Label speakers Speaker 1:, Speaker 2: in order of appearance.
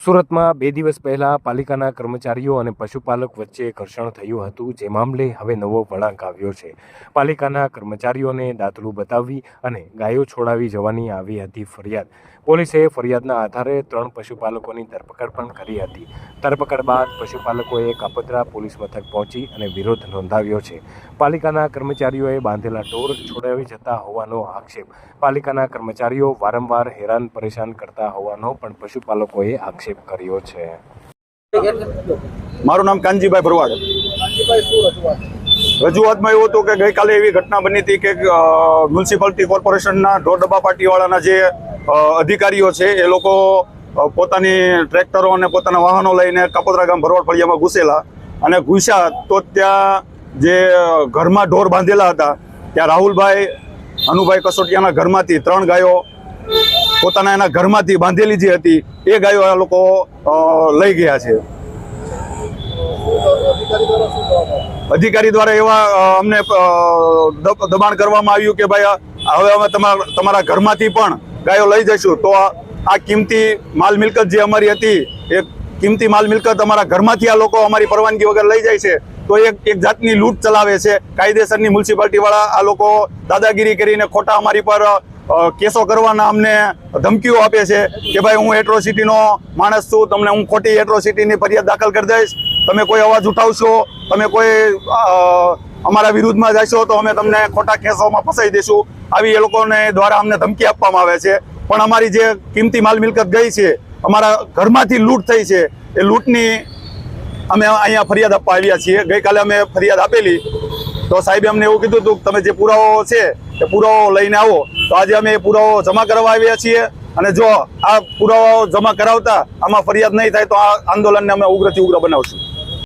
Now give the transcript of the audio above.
Speaker 1: સુરતમાં બે દિવસ પહેલા પાલિકાના કર્મચારીઓ અને પશુપાલક વચ્ચે ઘર્ષણ થયું હતું, જે મામલે હવે નવો વળાંક આવ્યો છે. પાલિકાના કર્મચારીઓને દાતલું બતાવી અને ગાયો છોડાવી જવાની આવી હતી ફરિયાદ. પોલીસે ફરિયાદના આધારે ત્રણ પશુપાલકોની ધરપકડ પણ કરી હતી. ધરપકડ બાદ પશુપાલકોએ કાપોદ્રા પોલીસ મથક પહોંચી અને વિરોધ નોંધાવ્યો છે. પાલિકાના કર્મચારીઓએ બાંધેલા ઢોર છોડાવી જતા હોવાનો આક્ષેપ. પાલિકાના કર્મચારીઓ વારંવાર હેરાન પરેશાન કરતા હોવાનો પણ પશુપાલકોએ આક્ષેપ કર્યો છે.
Speaker 2: મારું નામ કાનજીભાઈ ભરવાડ. રજૂઆતમાં એવું હતું કે ગઈકાલે એવી ઘટના બની હતી કે મ્યુનિસિપાલિટી કોર્પોરેશનના ઢોર ડબ્બા પાર્ટીવાળાના જે અધિકારીઓ છે એ લોકો પોતાની ટ્રેક્ટરો અને પોતાના વાહનો લઈને કાપોદરા ગામ ભરવાડ ફળિયામાં ઘૂસેલા અને ઘૂસ્યા તો ત્યાં જે ઘરમાં ઢોર બાંધેલા હતા ત્યાં રાહુલભાઈ અનુભાઈ કસોટિયાના ઘરમાંથી ત્રણ ગાયો પોતાના એના ઘરમાંથી બાંધેલી જે હતી, એ ગાયો આ લોકો લઈ ગયા છે. અધિકારી દ્વારા એવા અમને દબાણ કરવામાં આવ્યું કે ભાઈ હવે અમે તમારા તમારા ઘરમાંથી પણ ગાયો લઈ જઈશું. તો આ કિંમતી માલ મિલકત જે અમારી હતી, એ કિંમતી માલ મિલકત અમારા ઘરમાંથી આ લોકો અમારી પરવાનગી વગર લઈ જાય છે. તો એક એક જાતની લૂંટ ચલાવે છે. કાયદેસરની મ્યુનિસિપાલિટીવાળા આ લોકો દાદાગીરી કરીને ખોટા અમારી પર કેસો કરવાના અમને ધમકીઓ આપે છે કે ભાઈ હું એટ્રોસિટીનો માણસ છું, તમને હું ખોટી એટ્રોસિટીની ફરિયાદ દાખલ કરી દઈશ, તમે કોઈ અવાજ ઉઠાવશો, તમે કોઈ અમારા વિરુદ્ધમાં જશો તો અમે તમને ખોટા કેસોમાં ફસાઈ દઈશું. આવી એ લોકોને દ્વારા અમને ધમકી આપવામાં આવે છે. પણ અમારી જે કિંમતી માલ મિલકત ગઈ છે, અમારા ઘરમાંથી લૂંટ થઈ છે, એ લૂંટની અમે અહીંયા ફરિયાદ આપવા આવ્યા છીએ. ગઈકાલે અમે ફરિયાદ આપેલી. તો સાહેબે અમને એવું કીધું હતું કે તમે જે પુરાવો છે, એ પુરાવો લઈને આવો. તો આજે અમે એ પુરાવો જમા કરવા આવ્યા છીએ. અને જો આ પુરાવો જમા કરાવતા આમાં ફરિયાદ નહીં થાય તો આ આંદોલનને અમે ઉગ્રથી ઉગ્ર બનાવશું.